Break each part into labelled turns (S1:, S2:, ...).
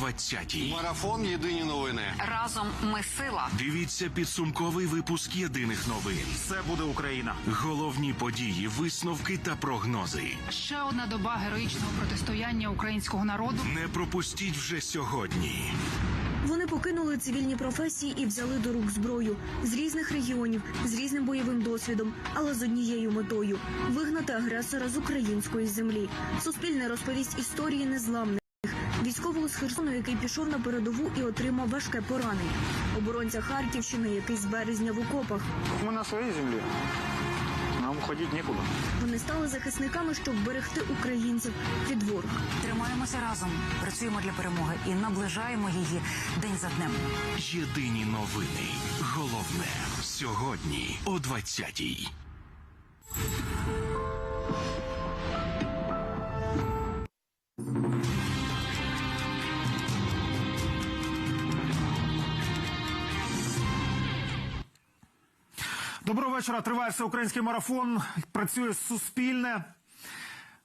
S1: 20-й.
S2: Марафон Єдині новини.
S3: Разом ми сила.
S1: Дивіться підсумковий випуск єдиних новин.
S4: Все буде Україна.
S1: Головні події, висновки та прогнози.
S5: Ще одна доба героїчного протистояння українського народу.
S1: Не пропустіть вже сьогодні.
S6: Вони покинули цивільні професії і взяли до рук зброю з різних регіонів, з різним бойовим досвідом, але з однією метою вигнати агресора з української землі. Суспільне розповість історії незламних. Військового з Херсону, який пішов на передову і отримав важке поранення. Оборонця Харківщини, який з березня в окопах.
S4: Ми на своїй землі. Нам ходити нікуди.
S6: Вони стали захисниками, щоб берегти українців від ворога.
S3: Тримаємося разом, працюємо для перемоги і наближаємо її день за днем.
S1: Єдині новини. Головне сьогодні о 20-й.
S4: Доброго вечора. Триває всеукраїнський марафон. Працює Суспільне.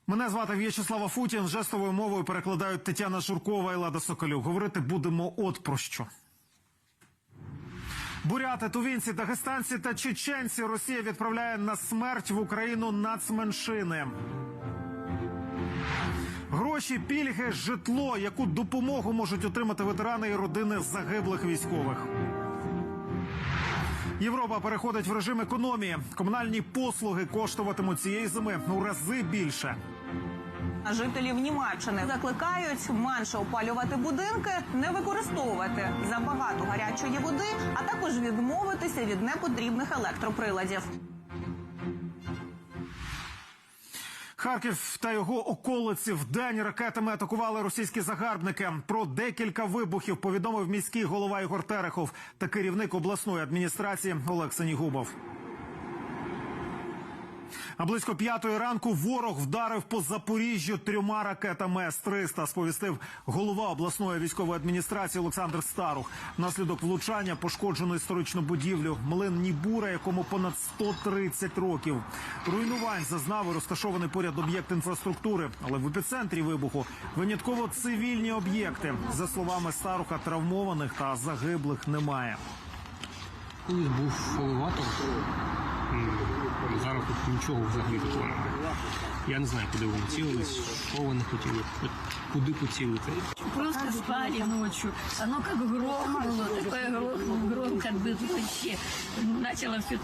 S4: Мене звати В'ячеслава Футін. Жестовою мовою перекладають Тетяна Журкова і Лада Соколюк. Говорити будемо от про що. Буряти, тувінці, дагестанці та чеченці Росія відправляє на смерть в Україну нацменшини. Гроші, пільги, житло, яку допомогу можуть отримати ветерани і родини загиблих військових. Європа переходить в режим економії. Комунальні послуги коштуватимуть цієї зими у рази більше.
S7: Жителів Німеччини закликають менше опалювати будинки, не використовувати забагато гарячої води, а також відмовитися від непотрібних електроприладів.
S4: Харків та його околиці в день ракетами атакували російські загарбники. Про декілька вибухів повідомив міський голова Ігор Терехов та керівник обласної адміністрації Олексій Сенігубов. А близько п'ятої ранку ворог вдарив по Запоріжжю трьома ракетами С-300, сповістив голова обласної військової адміністрації Олександр Старух. Внаслідок влучання пошкоджено історичну будівлю млин Нібура, якому понад 130 років. Руйнувань зазнав і розташований поряд об'єкт інфраструктури, але в епіцентрі вибуху винятково цивільні об'єкти. За словами Старуха, травмованих та загиблих немає.
S8: Колись був елеватор, зараз тут нічого взагалі такого немає. Я не знаю, куди вони цілились, що вони хотіли, куди поцілити.
S9: Просто спали ночью. Оно как грохнуло, такое грохнуло, громко вообще начало все